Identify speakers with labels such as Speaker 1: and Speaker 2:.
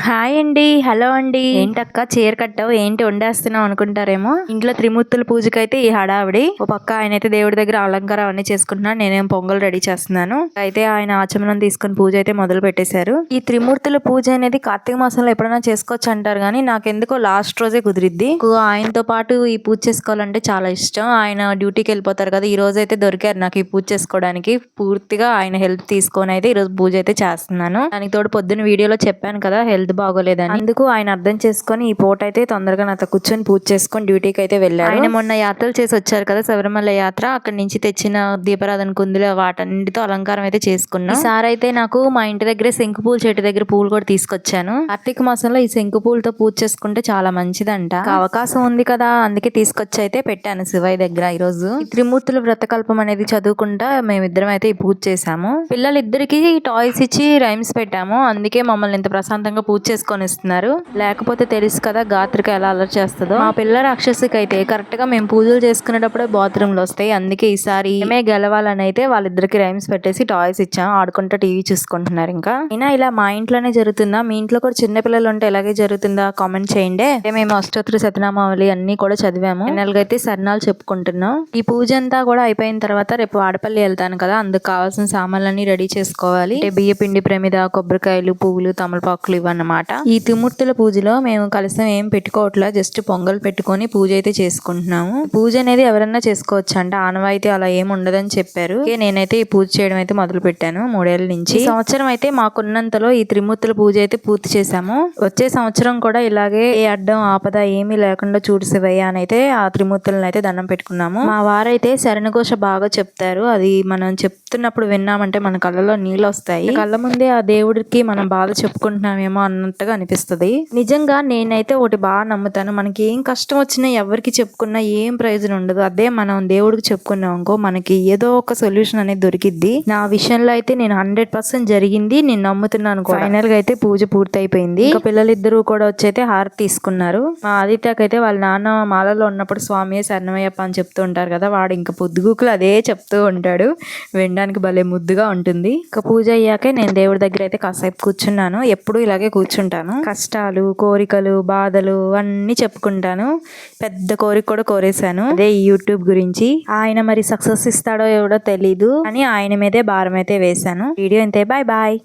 Speaker 1: Hi అండి hello అండి. ఏంటక్క చీర కట్టావు? ఏంటి వండేస్తున్నావు అనుకుంటారేమో? ఇంట్లో త్రిమూర్తుల పూజకైతే ఈ హడావిడి. ఓ పక్క ఆయన అయితే దేవుడి దగ్గర అలంకారం అన్ని చేసుకుంటున్నాను నేనేం పొంగల్ రెడీ చేస్తున్నాను. అయితే ఆయన ఆచమనం తీసుకుని పూజ అయితే మొదలు పెట్టేశారు. ఈ త్రిమూర్తుల పూజ అనేది కార్తీక మాసంలో ఎప్పుడైనా చేసుకోవచ్చు అంటారు కానీ నాకెందుకో లాస్ట్ రోజే కుదిరిద్ది. ఆయనతో పాటు ఈ పూజ చేసుకోవాలంటే చాలా ఇష్టం. ఆయన డ్యూటీకి వెళ్ళిపోతారు కదా ఈ రోజు అయితే దొరికారు నాకు ఈ పూజ చేసుకోవడానికి. పూర్తిగా ఆయన హెల్ప్ తీసుకొని అయితే ఈ రోజు పూజ అయితే చేస్తున్నాను. దానికి తోడు పొద్దున్న వీడియోలో చెప్పాను కదా హెల్త్ బాగోలేదని. అందుకు ఆయన అర్థం చేసుకొని ఈ పూట అయితే తొందరగా నాతో కూర్చొని పూజ చేసుకొని డ్యూటీకి అయితే వెళ్ళారు. ఆయన మొన్న యాత్రలు చేసి వచ్చారు కదా శబరిమల యాత్ర. అక్కడి నుంచి తెచ్చిన దీపారాధన కుందులు వాటన్నిటితో అలంకారం అయితే చేసుకున్నాం. ఈసారి అయితే నాకు మా ఇంటి దగ్గర శంకు పూల చెట్టు దగ్గర పూలు కూడా తీసుకొచ్చాను. కార్తీక మాసంలో ఈ శంకు పూలతో పూజ చేసుకుంటే చాలా మంచిదంట. అవకాశం ఉంది కదా అందుకే తీసుకొచ్చి అయితే పెట్టాను శివయ్య దగ్గర ఈ రోజు త్రిమూర్తుల వ్రతకల్పం అనేది చదువుకుంటా మేమిద్దరం అయితే ఈ పూజ చేసాము పిల్లలిద్దరికి టాయ్స్ ఇచ్చి రైమ్స్ పెట్టాము. అందుకే మమ్మల్ని ఇంత ప్రశాంతంగా పూజ చేసుకొని ఇస్తున్నారు లేకపోతే తెలుసు కదా గాత్రిక ఎలా అలర్ట్ చేస్తుందో. మా పిల్ల రాక్షసికి అయితే కరెక్ట్గా మేము పూజలు చేసుకునేటప్పుడే బాత్రూమ్లో వస్తాయి. అందుకే ఈసారి ఏమే గెలవాలని అయితే వాళ్ళిద్దరికి రైమ్స్ పెట్టేసి టాయ్స్ ఇచ్చాం. ఆడుకుంటూ టీవీ చూసుకుంటున్నారు ఇంకా. అయినా ఇలా మా ఇంట్లోనే జరుగుతుందా? మీ ఇంట్లో కూడా చిన్న పిల్లలు ఉంటే ఎలాగే జరుగుతుందా? కామెంట్ చేయండి. మేము అష్టోత్తర శతనామావళి అన్ని కూడా చదివాము. ఫైనల్గా అయితే సరణాలు చెప్పుకుంటున్నాం. ఈ పూజ అంతా కూడా అయిపోయిన తర్వాత రేపు వాడపల్లి వెళ్తాను కదా. అందుకు కావాల్సిన సామాన్లన్నీ రెడీ చేసుకోవాలి. బియ్య పిండి ప్రమిద కొబ్బరికాయలు పువ్వులు తమలపాకులు ఇవన్నీ అనమాట ఈ త్రిమూర్తుల పూజలో మేము కలసం ఏం పెట్టుకోవట్లా జస్ట్ పొంగల్ పెట్టుకొని పూజ అయితే చేసుకుంటున్నాము. పూజ అనేది ఎవరన్నా చేసుకోవచ్చు అంట. ఆనవాయితీ అలా ఏం ఉండదని చెప్పారు. నేనైతే ఈ పూజ చేయడం అయితే మొదలు పెట్టాను మూడేళ్ళ నుంచి సంవత్సరం అయితే మాకున్నంతలో ఈ త్రిమూర్తుల పూజ అయితే పూర్తి చేశాము. వచ్చే సంవత్సరం కూడా ఇలాగే ఏ అడ్డం ఆపద ఏమీ లేకుండా చూడు అని అయితే ఆ త్రిమూర్తులను అయితే దండం పెట్టుకున్నాము. మా వారైతే శరణఘోష బాగా చెప్తారు. అది మనం చెప్తున్నప్పుడు విన్నామంటే మన కళ్ళలో నీళ్ళు వస్తాయి. కళ్ళ ముందే ఆ దేవుడికి మనం బాధ చెప్పుకుంటున్నామేమో అన్నట్టుగా అనిపిస్తది. నిజంగా నేనైతే ఒకటి బాగా నమ్ముతాను. మనకి ఏం కష్టం వచ్చినా ఎవరికి చెప్పుకున్నా ఏం ప్రయోజనం ఉండదు. అదే మనం దేవుడికి చెప్పుకున్నాం అనుకో మనకి ఏదో ఒక సొల్యూషన్ అనేది దొరికిద్ది. నా విషయంలో అయితే నేను హండ్రెడ్ పర్సెంట్ జరిగింది. నేను నమ్ముతున్నాను ఫైనల్గా అయితే పూజ పూర్తి అయిపోయింది ఇంకా పిల్లలిద్దరూ కూడా వచ్చి అయితే హారతి తీసుకున్నారు. మా ఆదిత్యకి అయితే వాళ్ళ నాన్న మాలలో ఉన్నప్పుడు స్వామి శరణమయ్యప్ప అని చెప్తూ ఉంటారు కదా వాడు ఇంకా పొద్దుగుకులు అదే చెప్తూ ఉంటాడు. వినడానికి భలే ముద్దుగా ఉంటుంది. ఇంకా పూజ అయ్యాకే నేను దేవుడి దగ్గర అయితే కాసేపు కూర్చున్నాను. ఎప్పుడు ఇలాగే కూర్చుంటాను. కష్టాలు కోరికలు బాధలు అన్నీ చెప్పుకుంటాను. పెద్ద కోరిక కూడా కోరేశాను. అదే యూట్యూబ్ గురించి. ఆయన మరి సక్సెస్ ఇస్తాడో ఎవడో తెలీదు. అని ఆయన మీదే భారం అయితే వేశాను. వీడియో ఇంతే. Bye bye.